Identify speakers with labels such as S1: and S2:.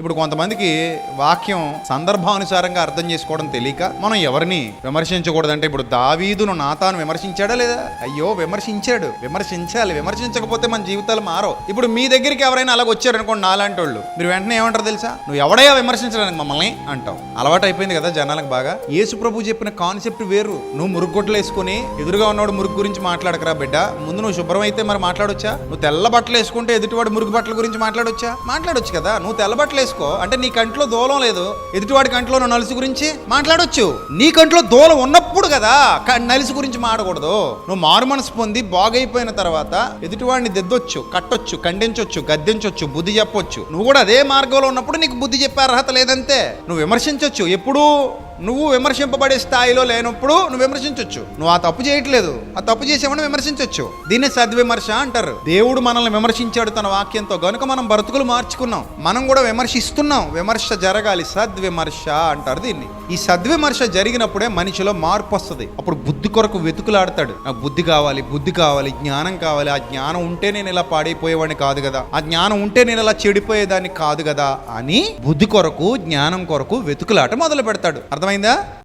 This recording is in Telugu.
S1: ఇప్పుడు కొంతమందికి వాక్యం సందర్భానుసారంగా అర్థం చేసుకోవడం తెలియక మనం ఎవరిని విమర్శించకూడదంటే ఇప్పుడు దావీదును నాతాను విమర్శించాడా లేదా? అయ్యో విమర్శించాడు. విమర్శించాలి. విమర్శించకపోతే మన జీవితాలు మారో ఇప్పుడు మీ దగ్గరికి ఎవరైనా అలాగ వచ్చారనుకోండి నాలాంటి వాళ్ళు మీరు వెంటనే ఏమంటారు తెలుసా? నువ్వు ఎవడయ్యా విమర్శించడానికి మమ్మల్ని? అంటావు అలవాటు అయిపోయింది కదా జనాలకు బాగా. యేసు ప్రభు చెప్పిన కాన్సెప్ట్ వేరు. నువ్వు మురుగుగొడ్లు వేసుకుని ఎదురుగా ఉన్నవాడు మురుగు గురించి మాట్లాడకరా బిడ్డ. ముందు నువ్వు శుభ్రం అయితే మరి మాట్లాడొచ్చా? నువ్వు తెల్ల బట్టలు వేసుకుంటే ఎదుటివాడు మురుగు బట్టల గురించి మాట్లాడొచ్చా? మాట్లాడొచ్చు కదా. నువ్వు తెల్ల బట్టలు చేసుకో. అంటే నీ కంట్లో దూలం లేదు. ఎదుటివాడి కంట్లో నలుసు గురించి మాట్లాడొచ్చు. నీ కంట్లో దూలం ఉన్నప్పుడు కదా నలుసు గురించి మాడకూడదు. నువ్వు మారు మనసు పొంది బాగైపోయిన తర్వాత ఎదుటివాడిని దిద్దొచ్చు కట్టొచ్చు ఖండించొచ్చు గద్దించొచ్చు బుద్ధి చెప్పొచ్చు. నువ్వు కూడా అదే మార్గంలో ఉన్నప్పుడు నీకు బుద్ధి చెప్పే అర్హత లేదంతే నువ్వు విమర్శించొచ్చు. ఎప్పుడు నువ్వు విమర్శింపబడే స్థాయిలో లేనప్పుడు నువ్వు విమర్శించొచ్చు. నువ్వు ఆ తప్పు చేయట్లేదు. ఆ తప్పు చేసేవాడిని విమర్శించవచ్చు దీన్ని సద్విమర్శ అంటారు. దేవుడు మనల్ని విమర్శించాడు తన వాక్యంతో. గనుక మనం బ్రతుకులు మార్చుకున్నాం మనం కూడా ఇస్తున్నాం. విమర్శ జరగాలి. సద్విమర్శ అంటారు దీన్ని. ఈ సద్విమర్శ జరిగినప్పుడే మనిషిలో మార్పు వస్తుంది. అప్పుడు బుద్ధి కొరకు వెతుకులాడతాడు. నాకు బుద్ధి కావాలి బుద్ధి కావాలి జ్ఞానం కావాలి. ఆ జ్ఞానం ఉంటే నేను ఇలా పాడైపోయేవాడిని కాదు కదా. ఆ జ్ఞానం ఉంటే నేను ఇలా చెడిపోయేదాన్ని కాదు కదా అని బుద్ధి కొరకు జ్ఞానం కొరకు వెతుకులాట మొదలు పెడతాడు అర్థమైందా?